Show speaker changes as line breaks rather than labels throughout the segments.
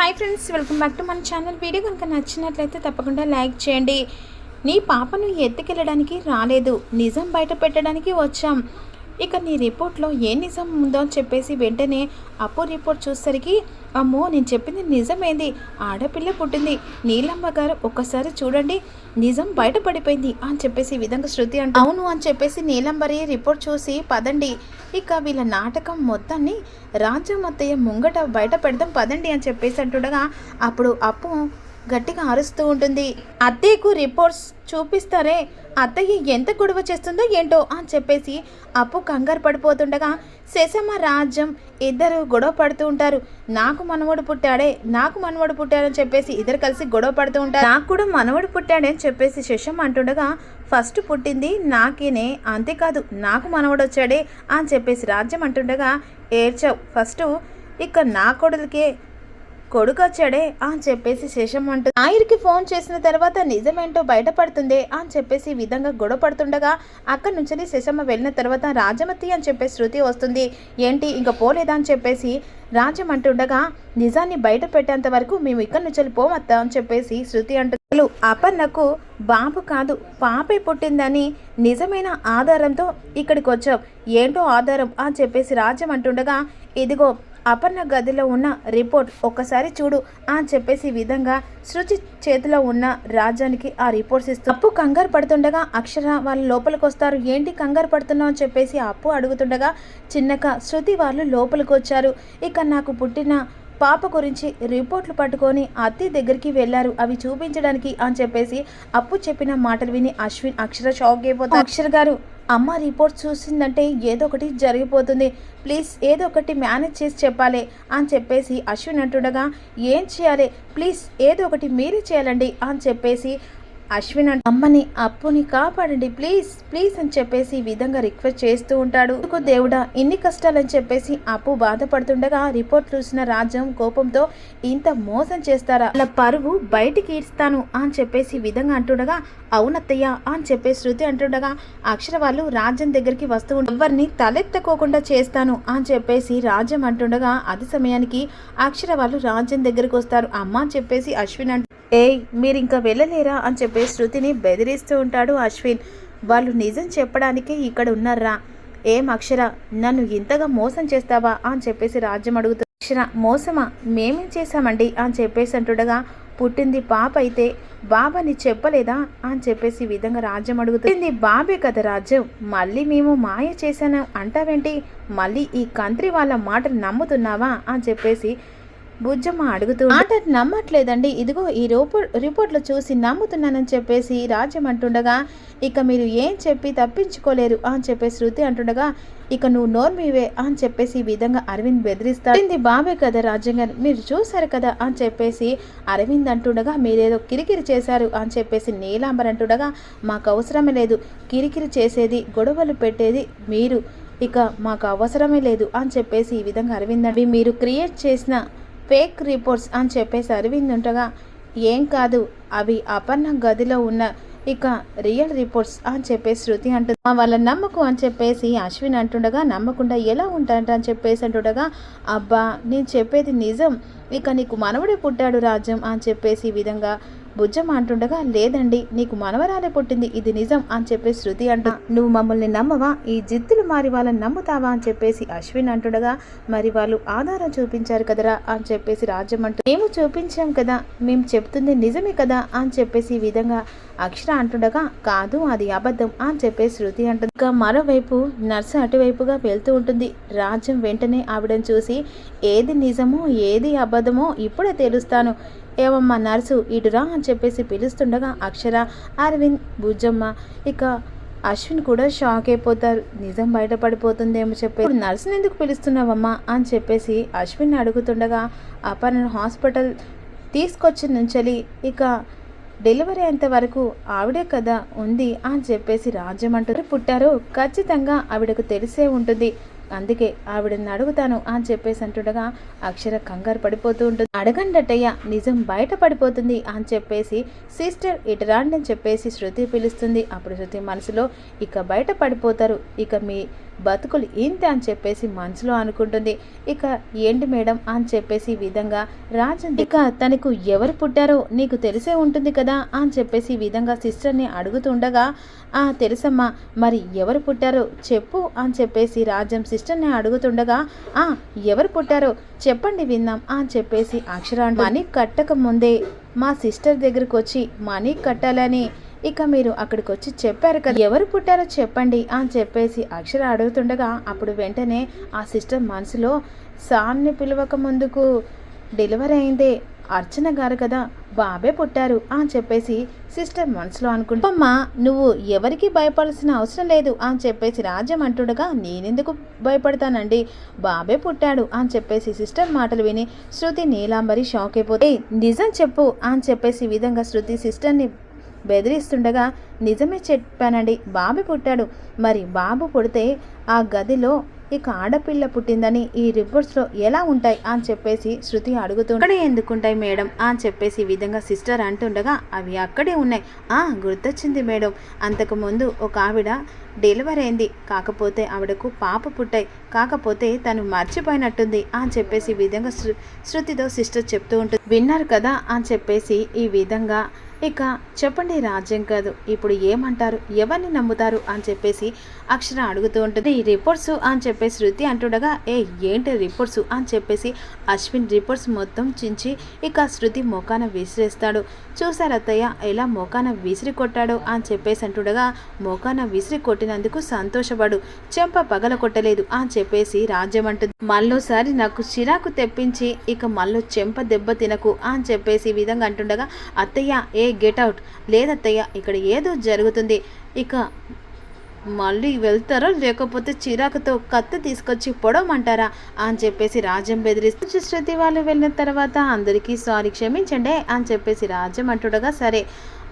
Hi friends welcome back to మన channel video కనుక నచ్చినట్లయితే తప్పకుండా లైక్ చేయండి. నీ పాపను ఎత్తుకెళ్ళడానికి రాలేదు. నిజం బయట పెట్టడానికి వచ్చాం. ఇక నీ రిపోర్ట్లో ఏ నిజం ఉందో అని చెప్పేసి వెంటనే అప్పు రిపోర్ట్ చూసేసరికి అమ్మో నేను చెప్పింది నిజమేంది? ఆడపిల్ల పుట్టింది. నీలమ్మ గారు ఒక్కసారి చూడండి నిజం బయటపడిపోయింది అని చెప్పేసి ఈ విధంగా శృతి అంటే అవును అని చెప్పేసి నీలంబరి రిపోర్ట్ చూసి పదండి. ఇక వీళ్ళ నాటకం మొత్తాన్ని రాజమత్తయ్య ముంగట బయట పెడదాం పదండి అని చెప్పేసి అంటుండగా అప్పుడు అప్పు గట్టిగా అరుస్తూ ఉంటుంది. అత్తయ్యకు రిపోర్ట్స్ చూపిస్తారే అత్తయ్య ఎంత గొడవ చేస్తుందో ఏంటో అని చెప్పేసి అప్పు కంగారు పడిపోతుండగా శశమ్మ రాజ్యం ఇద్దరు గొడవ పడుతూ ఉంటారు. నాకు మనవడు పుట్టాడే నాకు మనవడు పుట్టాడని చెప్పేసి ఇద్దరు కలిసి గొడవ పడుతూ ఉంటారు. నాకు కూడా మనవడు పుట్టాడే అని చెప్పేసి శశమ్మ అంటుండగా ఫస్ట్ పుట్టింది నాకేనే అంతేకాదు నాకు మనవడు వచ్చాడే అని చెప్పేసి రాజ్యం అంటుండగా ఏడ్చావు. ఫస్ట్ ఇక నా కొడులకే కొడుకు వచ్చాడే అని చెప్పేసి శేషం అంటుంది. ఆయనకి ఫోన్ చేసిన తర్వాత నిజమేంటో బయటపడుతుంది అని చెప్పేసి ఈ విధంగా గొడవ పడుతుండగా అక్కడి నుంచి శేషమ్మ వెళ్ళిన తర్వాత రాజమతి అని చెప్పేసి శృతి వస్తుంది. ఏంటి ఇంకా పోలేదా అని చెప్పేసి రాజ్యం అంటుండగా నిజాన్ని బయట పెట్టేంత వరకు మేము ఇక్కడి నుంచి పోమత్తా అని చెప్పేసి శృతి అంటుంది. అపన్నకు బాబు కాదు పాపే పుట్టిందని నిజమైన ఆధారంతో ఇక్కడికి వచ్చాం ఏంటో ఆధారం అని చెప్పేసి రాజ్యం అంటుండగా ఇదిగో అపర్ణ గదిలో ఉన్న రిపోర్ట్ ఒక్కసారి చూడు అని చెప్పేసి విధంగా శృతి చేతిలో ఉన్న రాజ్యానికి ఆ రిపోర్ట్స్ ఇస్తూ అప్పు కంగారు పడుతుండగా అక్షర వాళ్ళు లోపలికి వస్తారు ఏంటి కంగారు పడుతున్నావు? అని చెప్పేసి అప్పు అడుగుతుండగా చిన్నక శృతి వాళ్ళు లోపలికి వచ్చారు ఇక నాకు పుట్టిన పాప గురించి రిపోర్ట్లు పట్టుకొని అత్తి దగ్గరికి వెళ్ళారు. అవి చూపించడానికి అని చెప్పేసి అప్పు చెప్పిన మాటలు విని అశ్విన్ అక్షర షాక్ అయిపోతారు అక్షర గారు అమ్మ రిపోర్ట్ చూసిందంటే ఏదో ఒకటి జరిగిపోతుంది. ప్లీజ్ ఏదో ఒకటి మేనేజ్ చేసి చెప్పాలి అని చెప్పేసి అశ్విన్ అంటుండగా ఏం చేయాలి? ప్లీజ్ ఏదో ఒకటి మీరే చేయాలండి అని చెప్పేసి అశ్విన్ అమ్మని అప్పుని కాపాడండి ప్లీజ్ ప్లీజ్ అని చెప్పేసి ఈ విధంగా రిక్వెస్ట్ చేస్తూ ఉంటాడు. దేవుడా ఇన్ని కష్టాలని చెప్పేసి అప్పు బాధపడుతుండగా రిపోర్ట్ చూసిన రాజ్యం కోపంతో ఇంత మోసం చేస్తారా? అలా పరువు బయటికి ఇస్తాను అని చెప్పేసి విధంగా అంటుండగా అవునత్తయ్య అని చెప్పేసి శృతి అంటుండగా అక్షర వాళ్ళు రాజ్యం దగ్గరికి వస్తూ ఎవరిని తలెత్తకోకుండా చేస్తాను అని చెప్పేసి రాజ్యం అంటుండగా అది సమయానికి అక్షర వాళ్ళు రాజ్యం దగ్గరికి వస్తారు అమ్మ అని చెప్పేసి అశ్విన్ అంట ఏయ్ మీరు ఇంకా వెళ్ళలేరా అని చెప్పి శృతిని బెదిరిస్తూ ఉంటాడు అశ్విన్. వాళ్ళు నిజం చెప్పడానికే ఇక్కడ ఉన్నారా ఏం అక్షర నన్ను ఇంతగా మోసం చేస్తావా అని చెప్పేసి రాజ్యం అడుగుతుంది అక్షర మోసమా? మేమేం చేశామండి? అని చెప్పేసి అంటుండగా పుట్టింది పాప అయితే బాబాని చెప్పలేదా? అని చెప్పేసి ఈ విధంగా రాజ్యం అడుగుతుంది బాబే కదా రాజ్యం. మళ్ళీ మేము మాయ చేశాను అంటావేంటి? మళ్ళీ ఈ కంత్రి వాళ్ళ మాటలు నమ్ముతున్నావా? అని చెప్పేసి బుజ్జమ్మ అడుగుతూ మాట నమ్మట్లేదండి. ఇదిగో ఈ రిపోర్ట్ రిపోర్ట్లో చూసి నమ్ముతున్నానని చెప్పేసి రాజ్యం అంటుండగా ఇక మీరు ఏం చెప్పి తప్పించుకోలేరు అని చెప్పేసి శృతి అంటుండగా ఇక నువ్వు నోర్మివే అని చెప్పేసి ఈ విధంగా అరవింద్ బెదిరిస్తాడు. ఇది బాబే కదా రాజ్యంగారు మీరు చూశారు కదా అని చెప్పేసి అరవింద్ అంటుండగా మీరేదో కిరికిరి చేశారు అని చెప్పేసి నీలాంబర్ అంటుండగా మాకు అవసరమే లేదు. కిరికిరి చేసేది గొడవలు పెట్టేది మీరు. ఇక మాకు అవసరమే లేదు అని చెప్పేసి ఈ విధంగా అరవింద్ అండి మీరు క్రియేట్ చేసిన ఫేక్ రిపోర్ట్స్ అని చెప్పేసి అరవింద్ ఉండగా ఏం కాదు అవి అపర్ణ గదిలో ఉన్న ఇక రియల్ రిపోర్ట్స్ అని చెప్పేసి శృతి అంటుంది. వాళ్ళ నమ్మకం అని చెప్పేసి అశ్విన్ అంటుండగా నమ్మకుండా ఎలా ఉంటాంట అని చెప్పేసి అంటుండగా అబ్బా నేను చెప్పేది నిజం. ఇక నీకు మనవడే పుట్టాడు రాజ్యం అని చెప్పేసి ఈ విధంగా భుజం అంటుండగా లేదండి నీకు మనవరాలే పుట్టింది ఇది నిజం అని చెప్పే శృతి అంటు నువ్వు మమ్మల్ని నమ్మవా? ఈ జిత్తులు మారి వాళ్ళని నమ్ముతావా? అని చెప్పేసి అశ్విన్ అంటుండగా మరి వాళ్ళు ఆధారం చూపించారు కదరా? అని చెప్పేసి రాజ్యం అంటూ మేము చూపించాం కదా మేము చెప్తుంది నిజమే కదా? అని చెప్పేసి ఈ విధంగా అక్షర అంటుండగా కాదు అది అబద్ధం అని చెప్పేసి శృతి అంటుంది. ఇంకా మరోవైపు నర్సు అటువైపుగా వెళ్తూ ఉంటుంది. రాజ్యం వెంటనే ఆవిడని చూసి ఏది నిజమో ఏది అబద్ధమో ఇప్పుడే తెలుస్తాను. ఏమమ్మా నర్సు ఇటురా అని చెప్పేసి పిలుస్తుండగా అక్షర అరవింద్ బుజ్జమ్మ ఇక అశ్విన్ కూడా షాక్ అయిపోతారు. నిజం బయటపడిపోతుందేమో చెప్పి "ఇప్పుడు నర్సుని ఎందుకు పిలుస్తున్నావమ్మా? అని చెప్పేసి అశ్విన్ అడుగుతుండగా అపర్ణ హాస్పిటల్ తీసుకొచ్చి నుంచలి ఇక డెలివరీ అయ్యేంత వరకు ఆవిడే కదా ఉంది అని చెప్పేసి రాజ్యం అంటారు పుట్టారు. ఖచ్చితంగా ఆవిడకు తెలిసే ఉంటుంది. అందుకే ఆవిడని అడుగుతాను అని చెప్పేసి అంటుండగా అక్షర కంగారు పడిపోతూ ఉంటుంది. అడగండటయ్య నిజం బయట పడిపోతుంది అని చెప్పేసి సిస్టర్ ఇటు రాండి అని చెప్పేసి శృతి పిలుస్తుంది. అప్పుడు శృతి మనసులో ఇక బయట పడిపోతారు. ఇక మీ బతుకులు ఇంతే అని చెప్పేసి మనసులో అనుకుంటుంది. ఇక ఏంటి మేడం అని చెప్పేసి విధంగా రాజన్ ఇక తనకు ఎవరు పుట్టారో నీకు తెలిసే ఉంటుంది కదా అని చెప్పేసి విధంగా సిస్టర్ని అడుగుతుండగా ఆ తెలుసమ్మా మరి ఎవరు పుట్టారో చెప్పు అని చెప్పేసి రాజం సిస్టర్ని అడుగుతుండగా ఆ ఎవరు పుట్టారో చెప్పండి విందాం అని చెప్పేసి అక్షరాన్ని మనీ కట్టక ముందే మా సిస్టర్ దగ్గరకు వచ్చి మనీ కట్టాలని ఇక మీరు అక్కడికి వచ్చి చెప్పారు కదా. ఎవరు పుట్టారో చెప్పండి అని చెప్పేసి అక్షర అడుగుతుండగా అప్పుడు వెంటనే ఆ సిస్టర్ మనసులో సాన్ని పిలవక ముందుకు డెలివరీ అయిందే అర్చన గారు కదా బాబే పుట్టారు అని చెప్పేసి సిస్టర్ మనసులో అనుకుంటామ్మా నువ్వు ఎవరికి భయపడాల్సిన అవసరం లేదు అని చెప్పేసి రాజ్యం అంటుండగా నేనెందుకు భయపడతానండి? బాబే పుట్టాడు అని చెప్పేసి సిస్టర్ మాటలు విని శృతి నీలాంబరి షాక్ అయిపోతే నిజం చెప్పు అని చెప్పేసి విధంగా శృతి సిస్టర్ని బెదిరిస్తుండగా నిజమే చెప్పానండి బాబు పుట్టాడు. మరి బాబు పుడితే ఆ గదిలో ఇక ఆడపిల్ల పుట్టిందని ఈ రిపోర్ట్స్లో ఎలా ఉంటాయి? అని చెప్పేసి శృతి అడుగుతూ అక్కడే ఎందుకుంటాయి మేడం? అని చెప్పేసి ఈ విధంగా సిస్టర్ అంటుండగా అవి అక్కడే ఉన్నాయి. ఆ గుర్తొచ్చింది మేడం. అంతకుముందు ఒక ఆవిడ డెలివరీ అయింది. కాకపోతే ఆవిడకు పాప పుట్టాయి. కాకపోతే తను మర్చిపోయినట్టుంది. అని చెప్పేసి ఈ విధంగా శృ శృతితో సిస్టర్ చెప్తూ ఉంటుంది. విన్నారు కదా? అని చెప్పేసి ఈ విధంగా ఇక చెప్పండి రాజ్యం కాదు. ఇప్పుడు ఏమంటారు? ఎవరిని నమ్ముతారు? అని చెప్పేసి అక్షర అడుగుతూ ఉంటుంది. ఈ రిపోర్ట్స్ అని చెప్పేసి శృతి అంటుండగా ఏ ఏంటి రిపోర్ట్స్? అని చెప్పేసి అశ్విన్ రిపోర్ట్స్ మొత్తం చించి ఇక శృతి మొకాన విసిరేస్తాడు. చూసారు అత్తయ్య? ఎలా మోకాన విసిరి కొట్టాడు? అని చెప్పేసి అంటుండగా మోకాన విసిరి కొట్టినందుకు సంతోషపడు. చెంప పగల కొట్టలేదు అని చెప్పేసి రాజ్యం అంటుంది. మళ్ళోసారి నాకు చిరాకు తెప్పించి ఇక మళ్ళీ చెంప దెబ్బ తినకు అని చెప్పేసి ఈ విధంగా అంటుండగా అత్తయ్య ఏ గెట్ అవుట్. లేదత్తయ్య ఇక్కడ ఏదో జరుగుతుంది. ఇక మళ్ళీ వెళ్తారో? లేకపోతే చిరాకుతో కత్తి తీసుకొచ్చి పొడవమంటారా? అని చెప్పేసి రాజ్యం బెదిరిస్తూ శృతి వాళ్ళు వెళ్ళిన తర్వాత అందరికీ సారీ క్షమించండి అని చెప్పేసి రాజ్యం అంటుండగా సరే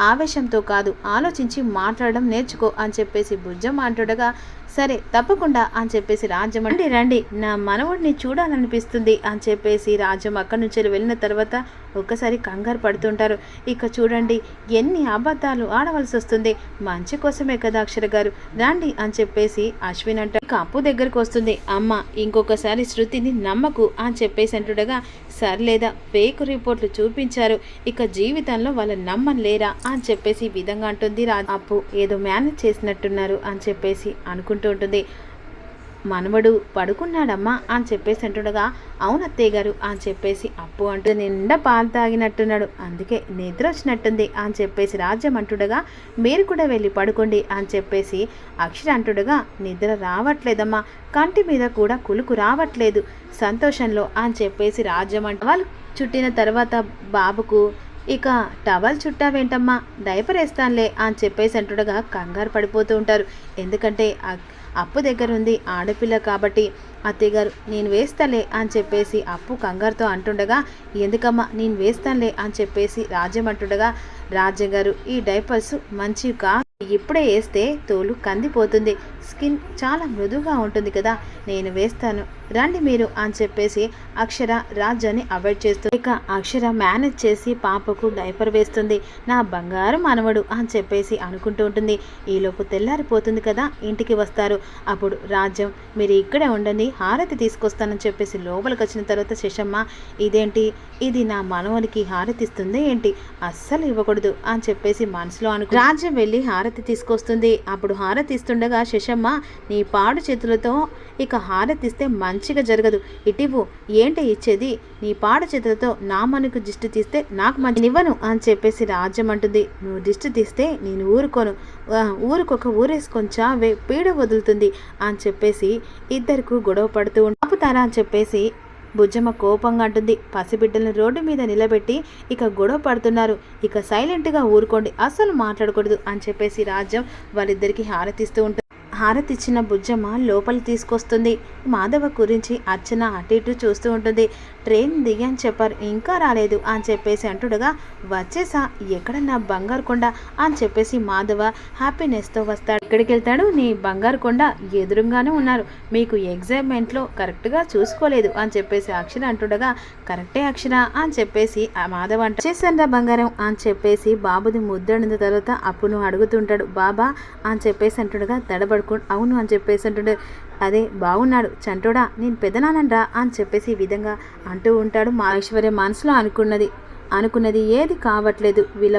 ఆవేశంతో కాదు ఆలోచించి మాట్లాడడం నేర్చుకో అని చెప్పేసి బుజ్జం అంటుండగా సరే తప్పకుండా అని చెప్పేసి రాజ్యం అంటే రండి నా మనవుడిని చూడాలనిపిస్తుంది అని చెప్పేసి రాజ్యం అక్కడి నుంచి వెళ్ళిన తర్వాత ఒక్కసారి కంగారు పడుతుంటారు. ఇక చూడండి ఎన్ని అబద్ధాలు ఆడవలసి వస్తుంది. మంచి కోసమే కదా అక్షర గారు. రండి అని చెప్పేసి అశ్విన్ అంట. ఇక అప్పు దగ్గరకు వస్తుంది. అమ్మ ఇంకొకసారి శృతిని నమ్మకు అని చెప్పేసి అంటుండగా సర్లేదా ఫేక్ రిపోర్ట్లు చూపించారు. ఇక జీవితంలో వాళ్ళ నమ్మలేరా అని చెప్పేసి ఈ విధంగా అంటుంది రా అప్పు ఏదో మేనేజ్ చేసినట్టున్నారు అని చెప్పేసి అంటూ ఉంటుంది మనవడు పడుకున్నాడమ్మా అని చెప్పేసి అంటుండగా అవును అత్తయ్య గారు అని చెప్పేసి అప్పు అంటూ నిండా పాలు తాగినట్టున్నాడు. అందుకే నిద్ర వచ్చినట్టుంది అని చెప్పేసి రాజ్యం అంటుండగా మీరు కూడా వెళ్ళి పడుకోండి అని చెప్పేసి అక్షర అంటుండగా నిద్ర రావట్లేదమ్మా. కంటి మీద కూడా కులుకు రావట్లేదు. సంతోషంలో అని చెప్పేసి రాజ్యం అంట వాళ్ళు చుట్టిన తర్వాత బాబుకు ఇక టవల్ చుట్టావేంటమ్మా? డైపర్ వేస్తానులే అని చెప్పేసి అంటుండగా కంగారు పడిపోతూ ఉంటారు. ఎందుకంటే అప్పు దగ్గర ఉంది ఆడపిల్ల కాబట్టి. అత్తయ్యగారు నేను వేస్తాలే అని చెప్పేసి అప్పు కంగారుతో అంటుండగా ఎందుకమ్మా నేను వేస్తానులే అని చెప్పేసి రాజ్యం అంటుండగా రాజ్యం గారు ఈ డైపర్స్ మంచివి కా ఇప్పుడే వేస్తే తోలు కందిపోతుంది. స్కిన్ చాలా మృదువుగా ఉంటుంది కదా నేను వేస్తాను. రండి మీరు అని చెప్పేసి అక్షర రాజ్యాన్ని అవాయిడ్ చేస్తూ ఇక అక్షర మేనేజ్ చేసి పాపకు డైపర్ వేస్తుంది. నా బంగారు మనవడు అని చెప్పేసి అనుకుంటూ ఉంటుంది. ఈలోపు తెల్లారిపోతుంది కదా ఇంటికి వస్తారు. అప్పుడు రాజ్యం మీరు ఇక్కడే ఉండండి హారతి తీసుకొస్తానని చెప్పేసి లోపలికి వచ్చిన తర్వాత శశమ్మ ఇదేంటి? ఇది నా మనవనికి హారతి ఇస్తుంది ఏంటి? అస్సలు ఇవ్వకూడదు అని చెప్పేసి మనసులో అనుకు రాజ్యం వెళ్ళి హారతి తీసుకొస్తుంది. అప్పుడు హారతి ఇస్తుండగా శశమ్మ నీ పాడు చేతులతో ఇక హారతి ఇస్తే మంచిగా జరగదు. ఇటివు ఏంటి ఇచ్చేది? నీ పాడు చేతులతో నా మనకు దిష్టి తీస్తే నాకు మంచి ఇవ్వను అని చెప్పేసి రాజ్యం అంటుంది. నువ్వు దిష్టి తీస్తే నేను ఊరుకోను. ఊరుకొక ఊరేసుకొని చావే పీడ వదులుతుంది అని చెప్పేసి ఇద్దరికి గొడవ పడుతూ ఆపుతారా అని చెప్పేసి బుజ్జమ్మ కోపంగా అంటుంది. పసిబిడ్డలను రోడ్డు మీద నిలబెట్టి ఇక గొడవ పడుతున్నారు. ఇక సైలెంట్గా ఊరుకోండి అస్సలు మాట్లాడకూడదు అని చెప్పేసి రాజ్యం వారిద్దరికి హారతిస్తూ ఉంటుంది హారతి ఇచ్చిన బుజ్జమ్మ లోపలి తీసుకొస్తుంది. మాధవ గురించి అర్చన అటు ఇటు చూస్తూ ఉంటుంది. ట్రైన్ దిగని చెప్పారు ఇంకా రాలేదు అని చెప్పేసి అంటుడుగా వచ్చేసా ఎక్కడ నా బంగారు కొండ? అని చెప్పేసి మాధవ హ్యాపీనెస్తో వస్తాడు. ఎక్కడికి వెళ్తాడు నీ బంగారు కొండ ఎదురుగానే ఉన్నారు. మీకు ఎగ్జామ్మెంట్లో కరెక్ట్గా చూసుకోలేదు అని చెప్పేసి అక్షర అంటుండగా కరెక్టే అక్షర అని చెప్పేసి ఆ మాధవ అంట చేశాను బంగారం అని చెప్పేసి బాబుది ముద్దడిన తర్వాత అప్పుడు నువ్వు అడుగుతుంటాడు. బాబా అని చెప్పేసి అంటుండగా దడబడుకో అవును అని చెప్పేసి అంటుండే. అదే బాగున్నాడు చంటోడా నేను పెదనానండ్రా అని చెప్పేసి ఈ విధంగా అంటూ ఉంటాడు మా ఐశ్వర్య మనసులో అనుకున్నది. అనుకున్నది ఏది కావట్లేదు. వీళ్ళ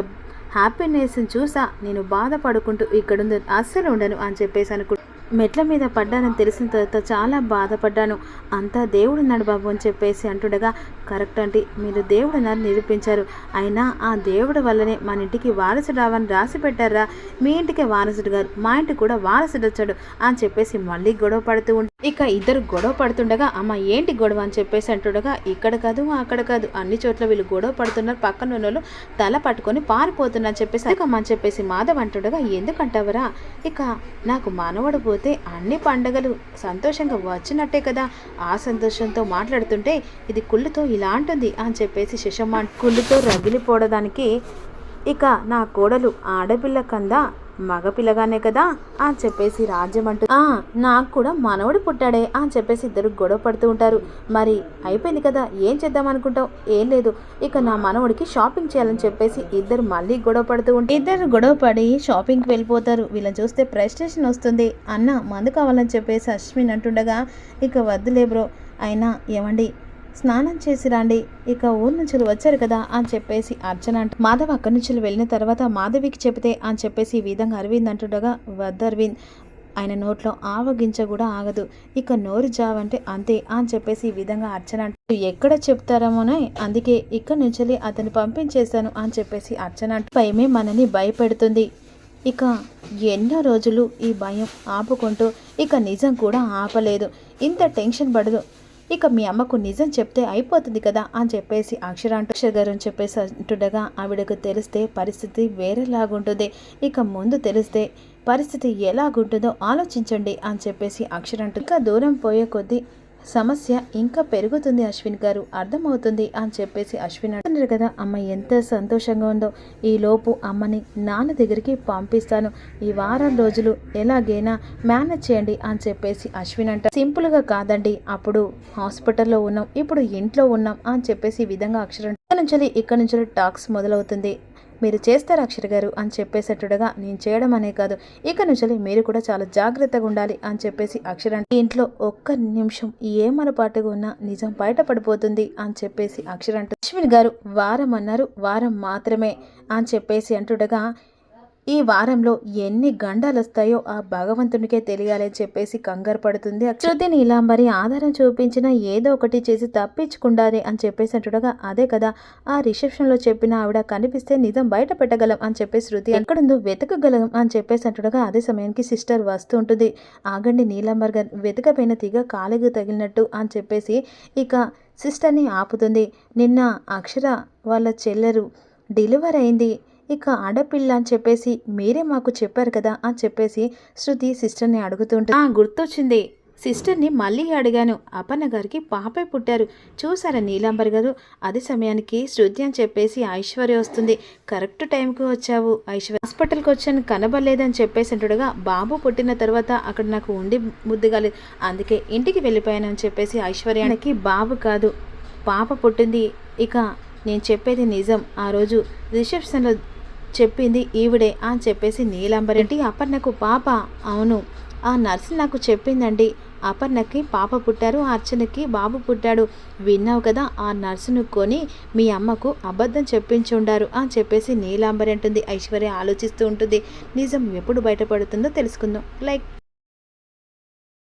హ్యాపీనెస్ని చూసా నేను బాధపడుకుంటూ ఇక్కడుంది అస్సలు ఉండను అని చెప్పేసి అనుకుంటు మెట్ల మీద పడ్డానని తెలిసిన తర్వాత చాలా బాధపడ్డాను. అంతా దేవుడున్నాడు బాబు అని చెప్పేసి అంటుండగా కరెక్ట్ అంటే మీరు దేవుడున్నారు నిరూపించారు. అయినా ఆ దేవుడు వల్లనే మన ఇంటికి వారసుడు రావని రాసి పెట్టారా? మీ ఇంటికి వారసుడు గారు. మా ఇంటికి కూడా వారసుడు వచ్చాడు అని చెప్పేసి మళ్ళీ గొడవ పడుతూ ఉంటే ఇక ఇద్దరు గొడవ పడుతుండగా అమ్మ ఏంటి గొడవ? అని చెప్పేసి అంటుండగా ఇక్కడ కాదు అక్కడ కాదు. అన్ని చోట్ల వీళ్ళు గొడవ పడుతున్నారు. పక్కన ఉన్న వాళ్ళు తల పట్టుకొని పారిపోతున్నారు చెప్పేసి అమ్మా అని చెప్పేసి మాధవ్ అంటుండగా ఎందుకంటావరా? ఇక నాకు మానవుడు పోతే అన్ని పండగలు సంతోషంగా వచ్చినట్టే కదా. ఆ సంతోషంతో మాట్లాడుతుంటే ఇది కుళ్ళుతో ఇలా అంటుంది అని చెప్పేసి శశమ్మ కుళ్ళుతో రగిలిపోవడానికి ఇక నా కోడలు ఆడపిల్ల కందా మగపిల్లగానే కదా? అని చెప్పేసి రాజ్యం అంటూ "ఆ, నాకు కూడా మనవడు పుట్టాడే అని చెప్పేసి ఇద్దరు గొడవ పడుతూ ఉంటారు. మరి అయిపోయింది కదా ఏం చేద్దాం అనుకుంటావు? ఏం లేదు. ఇక నా మనవడికి షాపింగ్ చేయాలని చెప్పేసి ఇద్దరు మళ్ళీ గొడవ పడుతూ ఉంటే ఇద్దరు గొడవ పడి షాపింగ్కి వెళ్ళిపోతారు. వీళ్ళని చూస్తే ప్రెస్టేషన్ వస్తుంది. అన్న మందు కావాలని చెప్పేసి అశ్విన్ అంటుండగా ఇక వద్దులే బ్రో. అయినా ఏమండి స్నానం చేసి రండి. ఇక ఊరు నుంచి వచ్చారు కదా అని చెప్పేసి అర్చన అంట. మాధవ్ అక్కడి నుంచి వెళ్ళిన తర్వాత మాధవికి చెబితే అని చెప్పేసి ఈ విధంగా అరవింద్ అంటుండగా వద్దు అరవింద్ ఆయన నోట్లో ఆవగించ కూడా ఆగదు. ఇక నోరు జావంటే అంతే అని చెప్పేసి ఈ విధంగా అర్చన అంటూ. ఎక్కడ చెప్తారేమోనే? అందుకే ఇక్కడ నుంచి అతను పంపించేశాను అని చెప్పేసి అర్చన అంటూ. భయమే మనని భయపెడుతుంది. ఇక ఎన్నో రోజులు ఈ భయం ఆపుకుంటూ ఇక నిజం కూడా ఆపలేదు. ఇంత టెన్షన్ పడదు. ఇక మీ అమ్మకు నిజం చెప్తే అయిపోతుంది కదా అని చెప్పేసి అక్షరాంట గారు అని చెప్పేసి అంటుండగా ఆవిడకు తెలిస్తే పరిస్థితి వేరేలాగుంటుంది. ఇక ముందు తెలిస్తే పరిస్థితి ఎలాగుంటుందో ఆలోచించండి అని చెప్పేసి అక్షరంటు ఇంకా దూరం పోయే కొద్దీ సమస్య ఇంకా పెరుగుతుంది అశ్విన్ గారు. అర్థమవుతుంది అని చెప్పేసి అశ్విన్ అంటున్నారు కదా. అమ్మ ఎంత సంతోషంగా ఉందో. ఈ లోపు అమ్మని నాన్న దగ్గరికి పంపిస్తాను. ఈ వారం రోజులు ఎలాగైనా మేనేజ్ చేయండి అని చెప్పేసి అశ్విన్ అంట. సింపుల్గా కాదండి. అప్పుడు హాస్పిటల్లో ఉన్నాం. ఇప్పుడు ఇంట్లో ఉన్నాం అని చెప్పేసి ఈ విధంగా అక్షరం. ఇక్కడ నుంచి ఇక్కడ నుంచి టాక్స్ మొదలవుతుంది. మీరు చేస్తారు అక్షర్ గారు అని చెప్పేసేటట్టుగా నేను చేయడం అనే కాదు. ఇక నుంచి మీరు కూడా చాలా జాగ్రత్తగా ఉండాలి అని చెప్పేసి అక్షర ఇంట్లో ఒక్క నిమిషం ఏమనపాటుగా ఉన్నా నిజం బయటపడిపోతుంది అని చెప్పేసి అక్షర అంటూ లక్ష్మి గారు వారం అన్నారు వారం మాత్రమే అని చెప్పేసి అంటుండగా ఈ వారంలో ఎన్ని గండాలు వస్తాయో ఆ భగవంతునికే తెలియాలి అని చెప్పేసి కంగారు పడుతుంది. శృతి నీలాంబరి ఆధారం చూపించిన ఏదో ఒకటి చేసి తప్పించుకుండాలి అని చెప్పేసి అంటుండగా అదే కదా ఆ రిసెప్షన్లో చెప్పిన ఆవిడ కనిపిస్తే నిజం బయట పెట్టగలం అని చెప్పేసి శృతి ఎక్కడుందో వెతకగలం అని చెప్పేసి అంటుండగా అదే సమయానికి సిస్టర్ వస్తూ ఉంటుంది. ఆగండి నీలాంబర్ గారు వెతకపోయిన తీగ కాలుగు తగిలినట్టు అని చెప్పేసి ఇక సిస్టర్ని ఆపుతుంది. నిన్న అక్షర వాళ్ళ చెల్లెరు డెలివర్ అయింది. ఇక ఆడపిల్ల అని చెప్పేసి మీరే మాకు చెప్పారు కదా అని చెప్పేసి శృతి సిస్టర్ని అడుగుతుంటే "ఆ, గుర్తొచ్చింది. సిస్టర్ని మళ్ళీ అడిగాను. అపన్న గారికి పాపే పుట్టారు. చూసారా నీలాంబర్ గారు? అదే సమయానికి శృతి అని చెప్పేసి ఐశ్వర్య వస్తుంది. కరెక్ట్ టైంకి వచ్చావు. ఐశ్వర్య హాస్పిటల్కి వచ్చాను. కనబడలేదని చెప్పేసి అంటుండగా బాబు పుట్టిన తర్వాత అక్కడ నాకు ఉండి బుద్ధి కాలేదు. అందుకే ఇంటికి వెళ్ళిపోయాను అని చెప్పేసి ఐశ్వర్యానికి బాబు కాదు. పాప పుట్టింది. ఇక నేను చెప్పేది నిజం. ఆ రోజు రిసెప్షన్లో చెప్పింది ఈవిడే అని చెప్పేసి నీలాంబరెడ్డి అపర్ణకు పాప అవును. ఆ నర్సు నాకు చెప్పిందండి. అపర్ణకి పాప పుట్టారు అర్చనకి బాబు పుట్టాడు. విన్నావు కదా ఆ నర్సును కొని మీ అమ్మకు అబద్ధం చెప్పించుండారు అని చెప్పేసి నీలాంబరి అంటుంది ఐశ్వర్య ఆలోచిస్తూ ఉంటుంది. నిజం ఎప్పుడు బయటపడుతుందో తెలుసుకుందాం. లైక్